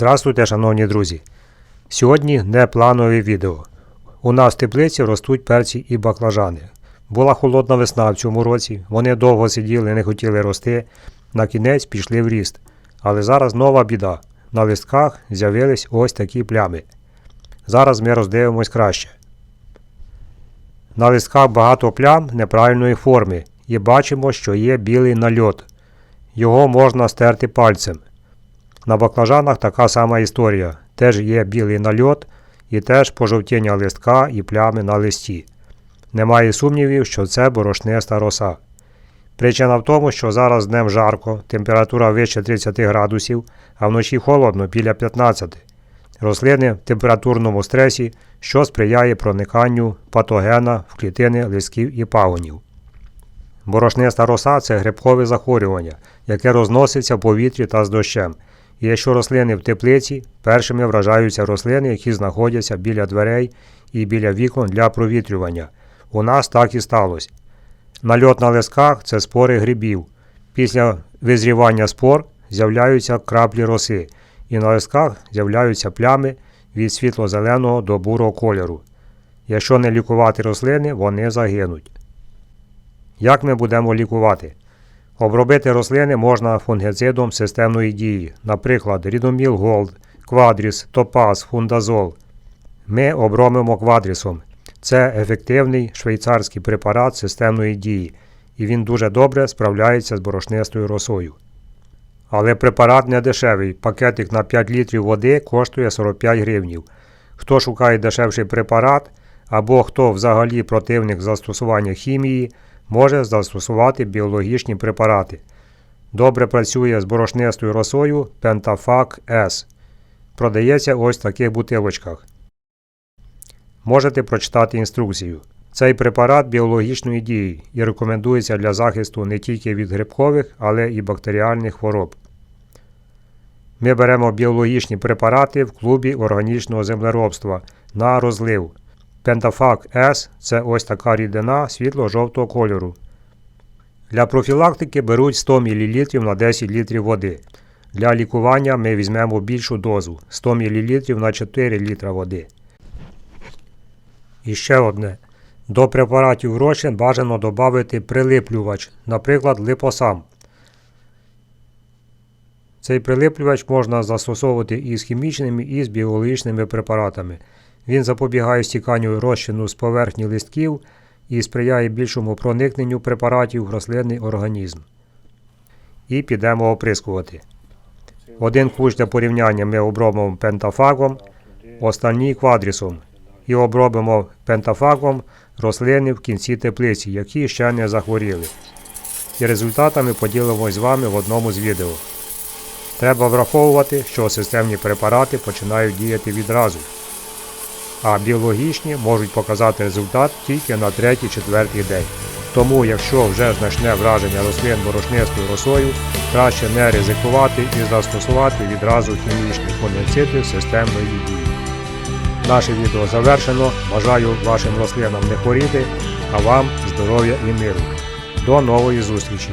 Здравствуйте, шановні друзі! Сьогодні не планове відео. У нас в теплиці ростуть перці і баклажани. Була холодна весна в цьому році, вони довго сиділи, не хотіли рости, на кінець пішли в ріст. Але зараз нова біда. На листках з'явились ось такі плями. Зараз ми роздивимось краще. На листках багато плям неправильної форми і бачимо, що є білий нальот. Його можна стерти пальцем. На баклажанах така сама історія. Теж є білий нальот і теж пожовтіння листка і плями на листі. Немає сумнівів, що це борошниста роса. Причина в тому, що зараз днем жарко, температура вище 30 градусів, а вночі холодно біля 15. Рослини в температурному стресі, що сприяє прониканню патогена в клітини листків і пагонів. Борошниста роса це грибкове захворювання, яке розноситься в повітрі та з дощем. І якщо рослини в теплиці, першими вражаються рослини, які знаходяться біля дверей і біля вікон для провітрювання. У нас так і сталося. Нальот на лисках це спори грибів. Після визрівання спор з'являються краплі роси, і на лисках з'являються плями від світло-зеленого до бурого кольору. Якщо не лікувати рослини, вони загинуть. Як ми будемо лікувати? Обробити рослини можна фунгицидом системної дії, наприклад, Рідоміл Голд, Квадріс, Топаз, Фундазол. Ми обробимо квадрісом. Це ефективний швейцарський препарат системної дії, і він дуже добре справляється з борошнистою росою. Але препарат не дешевий. Пакетик на 5 літрів води коштує 45 гривнів. Хто шукає дешевший препарат або хто взагалі противник застосування хімії, може застосувати біологічні препарати. Добре працює з борошнистою росою Pentafac S. Продається ось в таких бутилочках. Можете прочитати інструкцію. Цей препарат біологічної дії і рекомендується для захисту не тільки від грибкових, але і бактеріальних хвороб. Ми беремо біологічні препарати в клубі органічного землеробства на розлив. Пентафак С це ось така рідина світло-жовтого кольору. Для профілактики беруть 100 мл на 10 літрів води. Для лікування ми візьмемо більшу дозу 100 мл на 4 літра води. І ще одне. До препаратів розчин бажано додати прилиплювач, наприклад, липосам. Цей прилиплювач можна застосовувати і з хімічними, і з біологічними препаратами. Він запобігає стіканню розчину з поверхні листків і сприяє більшому проникненню препаратів в рослинний організм. І підемо оприскувати. Один кущ для порівняння ми обробимо пентафагом, останній квадрісом. І обробимо пентафагом рослини в кінці теплиці, які ще не захворіли. І результатами поділимось з вами в одному з відео. Треба враховувати, що системні препарати починають діяти відразу а біологічні можуть показати результат тільки на 3-4 день. Тому, якщо вже значне враження рослин борошнистою росою, краще не ризикувати і застосувати відразу хімічні фунгициди системної дії. Наше відео завершено. Бажаю вашим рослинам не хворіти, а вам здоров'я і миру. До нової зустрічі!